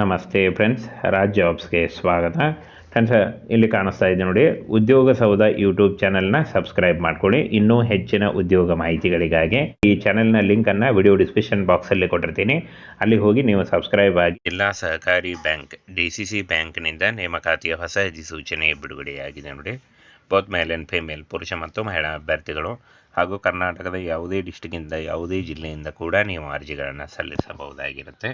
ನಮಸ್ತೆ ಫ್ರೆಂಡ್ಸ್ ರಾಜ್ ಜಾಬ್ಸ್ಗೆ ಸ್ವಾಗತ. ಫ್ರೆಂಡ್ಸ್ ಇಲ್ಲಿ ಕಾಣಿಸ್ತಾ ಇದೆ ನೋಡಿ, ಉದ್ಯೋಗ ಸೌಧ ಯೂಟ್ಯೂಬ್ ಚಾನಲ್ನ ಸಬ್ಸ್ಕ್ರೈಬ್ ಮಾಡ್ಕೊಳ್ಳಿ. ಇನ್ನೂ ಹೆಚ್ಚಿನ ಉದ್ಯೋಗ ಮಾಹಿತಿಗಳಿಗಾಗಿ ಈ ಚಾನೆಲ್ನ ಲಿಂಕನ್ನು ವಿಡಿಯೋ ಡಿಸ್ಕ್ರಿಪ್ಷನ್ ಬಾಕ್ಸಲ್ಲಿ ಕೊಟ್ಟಿರ್ತೀನಿ. ಅಲ್ಲಿ ಹೋಗಿ ನೀವು ಸಬ್ಸ್ಕ್ರೈಬ್ ಆಗಿ ಜಿಲ್ಲಾ ಸಹಕಾರಿ ಬ್ಯಾಂಕ್ ಡಿ ಸಿ ಸಿ ಬ್ಯಾಂಕ್ನಿಂದ ನೇಮಕಾತಿಯ ಹೊಸ ಅಧಿಸೂಚನೆ ಬಿಡುಗಡೆಯಾಗಿದೆ ನೋಡಿ. ಬೋತ್ ಮೇಲ್ ಆ್ಯಂಡ್ ಫಿಮೇಲ್ ಪುರುಷ ಮತ್ತು ಮಹಿಳಾ ಅಭ್ಯರ್ಥಿಗಳು ಹಾಗೂ ಕರ್ನಾಟಕದ ಯಾವುದೇ ಡಿಸ್ಟಿಕ್ಕಿಂದ ಯಾವುದೇ ಜಿಲ್ಲೆಯಿಂದ ಕೂಡ ನೀವು ಅರ್ಜಿಗಳನ್ನು ಸಲ್ಲಿಸಬಹುದಾಗಿರುತ್ತೆ.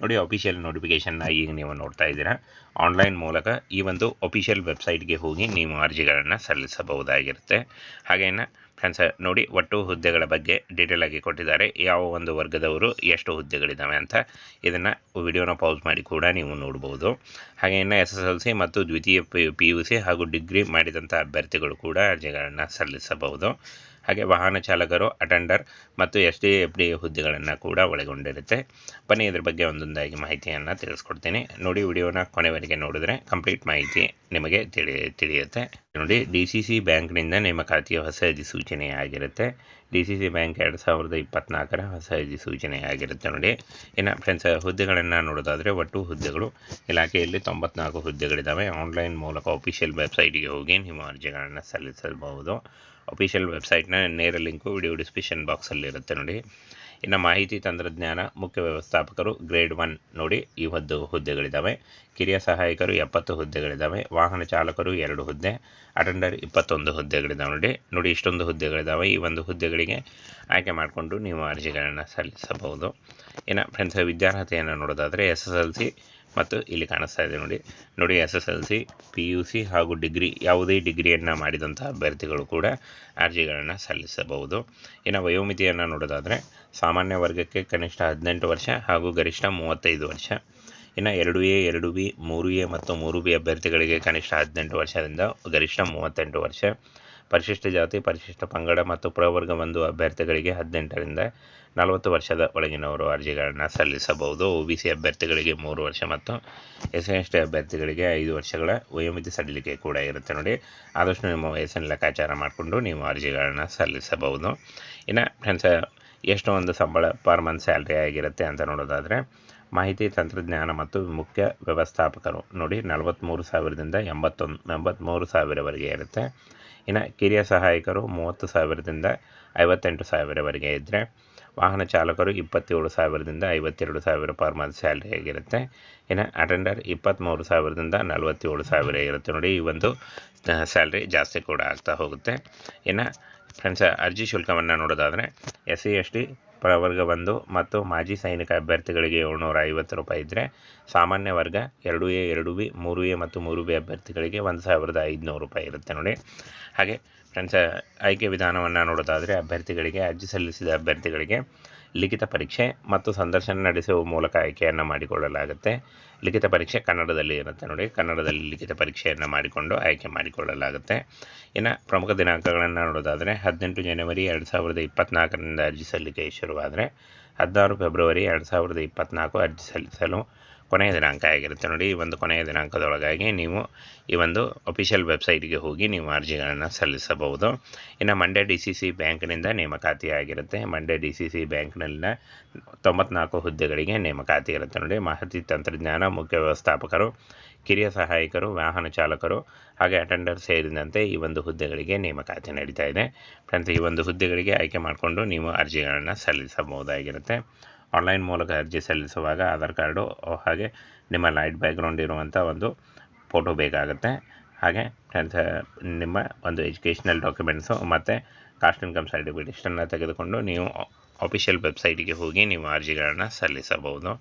ನೋಡಿ ಅಫಿಷಿಯಲ್ ನೋಟಿಫಿಕೇಷನ್ನ ಈಗ ನೀವು ನೋಡ್ತಾ ಇದ್ದೀರಾ. ಆನ್ಲೈನ್ ಮೂಲಕ ಈ ಒಂದು ಅಫಿಷಿಯಲ್ ವೆಬ್ಸೈಟ್ಗೆ ಹೋಗಿ ನೀವು ಅರ್ಜಿಗಳನ್ನು ಸಲ್ಲಿಸಬಹುದಾಗಿರುತ್ತೆ. ಹಾಗೇನ ಫ್ರೆಂಡ್ಸ್ ನೋಡಿ, ಒಟ್ಟು ಹುದ್ದೆಗಳ ಬಗ್ಗೆ ಡೀಟೇಲ್ ಆಗಿ ಕೊಟ್ಟಿದ್ದಾರೆ. ಯಾವ ಒಂದು ವರ್ಗದವರು ಎಷ್ಟು ಹುದ್ದೆಗಳಿದ್ದಾವೆ ಅಂತ ಇದನ್ನು ವಿಡಿಯೋನ ಪೌಸ್ ಮಾಡಿ ಕೂಡ ನೀವು ನೋಡ್ಬೋದು. ಹಾಗೆ ಎಸ್ ಎಸ್ ಎಲ್ ಸಿ ಮತ್ತು ದ್ವಿತೀಯ ಪಿ ಯು ಸಿ ಹಾಗೂ ಡಿಗ್ರಿ ಮಾಡಿದಂಥ ಅಭ್ಯರ್ಥಿಗಳು ಕೂಡ ಅರ್ಜಿಗಳನ್ನು ಸಲ್ಲಿಸಬಹುದು. ಹಾಗೆ ವಾಹನ ಚಾಲಕರು, ಅಟೆಂಡರ್ ಮತ್ತು ಎಸ್ ಡಿ ಎಫ್ ಡಿ ಹುದ್ದೆಗಳನ್ನು ಕೂಡ ಒಳಗೊಂಡಿರುತ್ತೆ. ಬನ್ನಿ ಇದ್ರ ಬಗ್ಗೆ ಒಂದೊಂದಾಗಿ ಮಾಹಿತಿಯನ್ನು ತಿಳಿಸ್ಕೊಡ್ತೀನಿ. ನೋಡಿ ವಿಡಿಯೋನ ಕೊನೆವರೆಗೆ ನೋಡಿದ್ರೆ ಕಂಪ್ಲೀಟ್ ಮಾಹಿತಿ ನಿಮಗೆ ತಿಳಿ ತಿಳಿಯುತ್ತೆ. ನೋಡಿ ಡಿ ಸಿ ಸಿ ಬ್ಯಾಂಕ್ನಿಂದ ನೇಮಕಾತಿಯ ಹೊಸ ಅಧಿಸೂಚನೆ ಆಗಿರುತ್ತೆ. ಡಿ ಸಿ ಸಿ ಬ್ಯಾಂಕ್ ಎರಡು ಸಾವಿರದ ಇಪ್ಪತ್ನಾಲ್ಕರ ಹೊಸ ಅಧಿಸೂಚನೆ ಆಗಿರುತ್ತೆ ನೋಡಿ. ಇನ್ನು ಫ್ರೆಂಡ್ಸ್ ಹುದ್ದೆಗಳನ್ನು ನೋಡೋದಾದರೆ ಒಟ್ಟು ಹುದ್ದೆಗಳು, ಇಲಾಖೆಯಲ್ಲಿ ತೊಂಬತ್ನಾಲ್ಕು ಹುದ್ದೆಗಳಿದ್ದಾವೆ ಆನ್ಲೈನ್ ಮೂಲಕ ಅಫಿಷಿಯಲ್ ವೆಬ್ಸೈಟ್ಗೆ ಹೋಗಿ ನಿಮ್ಮ ಅರ್ಜಿಗಳನ್ನು ಸಲ್ಲಿಸಬಹುದು ಅಫಿಷಿಯಲ್ ವೆಬ್ಸೈಟ್ನ ನೇರ ಲಿಂಕು ವಿಡಿಯೋ ಡಿಸ್ಕ್ರಿಪ್ಷನ್ ಬಾಕ್ಸಲ್ಲಿರುತ್ತೆ ನೋಡಿ. ಇನ್ನು ಮಾಹಿತಿ ತಂತ್ರಜ್ಞಾನ ಮುಖ್ಯ ವ್ಯವಸ್ಥಾಪಕರು ಗ್ರೇಡ್ ಒನ್ ನೋಡಿ ಈ ಒಂದು ಹುದ್ದೆಗಳಿದ್ದಾವೆ. ಕಿರಿಯ ಸಹಾಯಕರು ಎಪ್ಪತ್ತು ಹುದ್ದೆಗಳಿದ್ದಾವೆ. ವಾಹನ ಚಾಲಕರು ಎರಡು ಹುದ್ದೆ. ಅಟೆಂಡರ್ ಇಪ್ಪತ್ತೊಂದು ಹುದ್ದೆಗಳಿದ್ದಾವೆ ನೋಡಿ. ನೋಡಿ ಇಷ್ಟೊಂದು ಹುದ್ದೆಗಳಿದ್ದಾವೆ. ಈ ಒಂದು ಹುದ್ದೆಗಳಿಗೆ ಆಯ್ಕೆ ಮಾಡಿಕೊಂಡು ನೀವು ಅರ್ಜಿಗಳನ್ನು ಸಲ್ಲಿಸಬಹುದು. ಇನ್ನು ಫ್ರೆಂಡ್ಸ್ ವಿದ್ಯಾರ್ಹತೆಯನ್ನು ನೋಡೋದಾದರೆ ಎಸ್ ಎಸ್ ಎಲ್ ಸಿ ಮತ್ತು ಇಲ್ಲಿ ಕಾಣಿಸ್ತಾ ಇದೆ ನೋಡಿ. ನೋಡಿ S S L C P U C ಹಾಗೂ ಡಿಗ್ರಿ, ಯಾವುದೇ ಡಿಗ್ರಿಯನ್ನು ಮಾಡಿದಂಥ ಅಭ್ಯರ್ಥಿಗಳು ಕೂಡ ಅರ್ಜಿಗಳನ್ನು ಸಲ್ಲಿಸಬಹುದು. ಇನ್ನು ವಯೋಮಿತಿಯನ್ನು ನೋಡೋದಾದರೆ, ಸಾಮಾನ್ಯ ವರ್ಗಕ್ಕೆ ಕನಿಷ್ಠ ಹದಿನೆಂಟು ವರ್ಷ ಹಾಗೂ ಗರಿಷ್ಠ ಮೂವತ್ತೈದು ವರ್ಷ. ಇನ್ನು ಎರಡು ಎ, ಎರಡು ಬಿ, ಮೂರು ಎ ಮತ್ತು ಮೂರು ಬಿ ಅಭ್ಯರ್ಥಿಗಳಿಗೆ ಕನಿಷ್ಠ ಹದಿನೆಂಟು ವರ್ಷದಿಂದ ಗರಿಷ್ಠ ಮೂವತ್ತೆಂಟು ವರ್ಷ. ಪರಿಶಿಷ್ಟ ಜಾತಿ, ಪರಿಶಿಷ್ಟ ಪಂಗಡ ಮತ್ತು ಪ್ರವರ್ಗ ಒಂದು ಅಭ್ಯರ್ಥಿಗಳಿಗೆ ಹದಿನೆಂಟರಿಂದ ನಲವತ್ತು ವರ್ಷದ ಒಳಗಿನವರು ಅರ್ಜಿಗಳನ್ನು ಸಲ್ಲಿಸಬಹುದು. ಒ ಬಿ ಸಿ ಅಭ್ಯರ್ಥಿಗಳಿಗೆ ಮೂರು ವರ್ಷ ಮತ್ತು ಎಸ್ ಸಿ ಎಸ್ ಟಿ ಅಭ್ಯರ್ಥಿಗಳಿಗೆ ಐದು ವರ್ಷಗಳ ವಯೋಮಿತಿ ಸಡಿಲಿಕೆ ಕೂಡ ಇರುತ್ತೆ ನೋಡಿ. ಆದಷ್ಟು ನಿಮ್ಮ ವಯಸ್ಸನ್ನು ಲೆಕ್ಕಾಚಾರ ಮಾಡಿಕೊಂಡು ನೀವು ಅರ್ಜಿಗಳನ್ನು ಸಲ್ಲಿಸಬಹುದು. ಇನ್ನು ಫ್ರೆಂಡ್ಸ್ ಎಷ್ಟು ಒಂದು ಸಂಬಳ ಪರ್ ಮಂತ್ ಸ್ಯಾಲ್ರಿ ಆಗಿರುತ್ತೆ ಅಂತ ನೋಡೋದಾದರೆ, ಮಾಹಿತಿ, ತಂತ್ರಜ್ಞಾನ ಮತ್ತು ಮುಖ್ಯ ವ್ಯವಸ್ಥಾಪಕರು ನೋಡಿ ನಲವತ್ತ್ಮೂರು ಸಾವಿರದಿಂದ ಎಂಬತ್ತೊಂದು ಎಂಬತ್ತ್ಮೂರು ಸಾವಿರವರೆಗೆ ಇರುತ್ತೆ. ಇನ್ನು ಕಿರಿಯ ಸಹಾಯಕರು ಮೂವತ್ತು ಸಾವಿರದಿಂದ ಐವತ್ತೆಂಟು ಸಾವಿರವರೆಗೆ ಇದ್ದರೆ ವಾಹನ ಚಾಲಕರು ಇಪ್ಪತ್ತೇಳು ಸಾವಿರದಿಂದ ಐವತ್ತೆರಡು ಸಾವಿರ ಪರ್ ಮಂತ್ ಸ್ಯಾಲ್ರಿ ಆಗಿರುತ್ತೆ. ಇನ್ನು ಅಟೆಂಡರ್ ಇಪ್ಪತ್ತ್ಮೂರು ಸಾವಿರದಿಂದ ನಲವತ್ತೇಳು ಸಾವಿರ ಇರುತ್ತೆ ನೋಡಿ, ಈ ಒಂದು ಸ್ಯಾಲ್ರಿ ಜಾಸ್ತಿ ಕೂಡ ಆಗ್ತಾ ಹೋಗುತ್ತೆ. ಇನ್ನು ಫ್ರೆಂಡ್ಸ್ ಅರ್ಜಿ ಶುಲ್ಕವನ್ನು ನೋಡೋದಾದರೆ ಎಸ್ ಸಿ ಎಸ್ ಟಿ ಪ್ರವರ್ಗ ಒಂದು ಮತ್ತು ಮಾಜಿ ಸೈನಿಕ ಅಭ್ಯರ್ಥಿಗಳಿಗೆ ಏಳ್ನೂರ ಐವತ್ತು ರೂಪಾಯಿ ಇದ್ದರೆ ಸಾಮಾನ್ಯ ವರ್ಗ ಎರಡು ಎ, ಎರಡು ಬಿ, ಮೂರು ಎ ಮತ್ತು ಮೂರು ಬಿ ಅಭ್ಯರ್ಥಿಗಳಿಗೆ ಒಂದು ಸಾವಿರದ ಐದುನೂರು ರೂಪಾಯಿ ಇರುತ್ತೆ ನೋಡಿ. ಹಾಗೆ ಫ್ರೆಂಡ್ಸ್, ಆಯ್ಕೆ ವಿಧಾನವನ್ನು ನೋಡೋದಾದರೆ ಅಭ್ಯರ್ಥಿಗಳಿಗೆ, ಅರ್ಜಿ ಸಲ್ಲಿಸಿದ ಅಭ್ಯರ್ಥಿಗಳಿಗೆ ಲಿಖಿತ ಪರೀಕ್ಷೆ ಮತ್ತು ಸಂದರ್ಶನ ನಡೆಸುವ ಮೂಲಕ ಆಯ್ಕೆಯನ್ನು ಮಾಡಿಕೊಳ್ಳಲಾಗುತ್ತೆ. ಲಿಖಿತ ಪರೀಕ್ಷೆ ಕನ್ನಡದಲ್ಲಿ ಇರುತ್ತೆ ನೋಡಿ. ಕನ್ನಡದಲ್ಲಿ ಲಿಖಿತ ಪರೀಕ್ಷೆಯನ್ನು ಮಾಡಿಕೊಂಡು ಆಯ್ಕೆ ಮಾಡಿಕೊಳ್ಳಲಾಗುತ್ತೆ. ಇನ್ನು ಪ್ರಮುಖ ದಿನಾಂಕಗಳನ್ನು ನೋಡೋದಾದರೆ ಹದಿನೆಂಟು ಜನವರಿ ಎರಡು ಸಾವಿರದ ಇಪ್ಪತ್ತ್ನಾಲ್ಕರಿಂದ ಅರ್ಜಿ ಸಲ್ಲಿಕೆ ಶುರುವಾದರೆ, ಹದಿನಾರು ಫೆಬ್ರವರಿ ಎರಡು ಸಾವಿರದ ಇಪ್ಪತ್ತ್ನಾಲ್ಕು ಅರ್ಜಿ ಸಲ್ಲಿಸಲು ಕೊನೆಯ ದಿನಾಂಕ ಆಗಿರುತ್ತೆ ನೋಡಿ. ಈ ಒಂದು ಕೊನೆಯ ದಿನಾಂಕದೊಳಗಾಗಿ ನೀವು ಈ ಒಂದು ಅಫಿಷಿಯಲ್ ವೆಬ್ಸೈಟ್ಗೆ ಹೋಗಿ ನೀವು ಅರ್ಜಿಗಳನ್ನು ಸಲ್ಲಿಸಬಹುದು. ಇನ್ನು ಮಂಡ್ಯ ಡಿ ಸಿ ಸಿ ಬ್ಯಾಂಕ್ನಿಂದ ನೇಮಕಾತಿ ಆಗಿರುತ್ತೆ. ಮಂಡ್ಯ ಡಿ ಸಿ ಸಿ ಬ್ಯಾಂಕ್ನಲ್ಲಿನ ತೊಂಬತ್ನಾಲ್ಕು ಹುದ್ದೆಗಳಿಗೆ ನೇಮಕಾತಿ ಇರುತ್ತೆ ನೋಡಿ. ಮಾಹಿತಿ ತಂತ್ರಜ್ಞಾನ ಮುಖ್ಯ ವ್ಯವಸ್ಥಾಪಕರು, ಕಿರಿಯ ಸಹಾಯಕರು, ವಾಹನ ಚಾಲಕರು ಹಾಗೆ ಅಟೆಂಡರ್ ಸೇರಿದಂತೆ ಈ ಒಂದು ಹುದ್ದೆಗಳಿಗೆ ನೇಮಕಾತಿ ನಡೀತಾ ಇದೆ. ಫ್ರೆಂಡ್ಸ್, ಈ ಒಂದು ಹುದ್ದೆಗಳಿಗೆ ಆಯ್ಕೆ ಮಾಡಿಕೊಂಡು ನೀವು ಅರ್ಜಿಗಳನ್ನು ಸಲ್ಲಿಸಬಹುದಾಗಿರುತ್ತೆ. ಆನ್ಲೈನ್ ಮೂಲಕ ಅರ್ಜಿ ಸಲ್ಲಿಸುವಾಗ ಆಧಾರ್ ಕಾರ್ಡು, ಹಾಗೆ ನಿಮ್ಮ ಲೈಟ್ ಬ್ಯಾಕ್ಗ್ರೌಂಡ್ ಇರುವಂಥ ಒಂದು ಫೋಟೋ ಬೇಕಾಗುತ್ತೆ. ಹಾಗೆ ನಿಮ್ಮ ಒಂದು ಎಜುಕೇಷನಲ್ ಡಾಕ್ಯುಮೆಂಟ್ಸು ಮತ್ತು ಕಾಸ್ಟ್ ಇನ್ಕಮ್ ಸರ್ಟಿಫಿಕೇಟ್ ಇಷ್ಟನ್ನು ತೆಗೆದುಕೊಂಡು ನೀವು ಅಫಿಷಿಯಲ್ ವೆಬ್ಸೈಟಿಗೆ ಹೋಗಿ ನೀವು ಅರ್ಜಿಗಳನ್ನು ಸಲ್ಲಿಸಬಹುದು.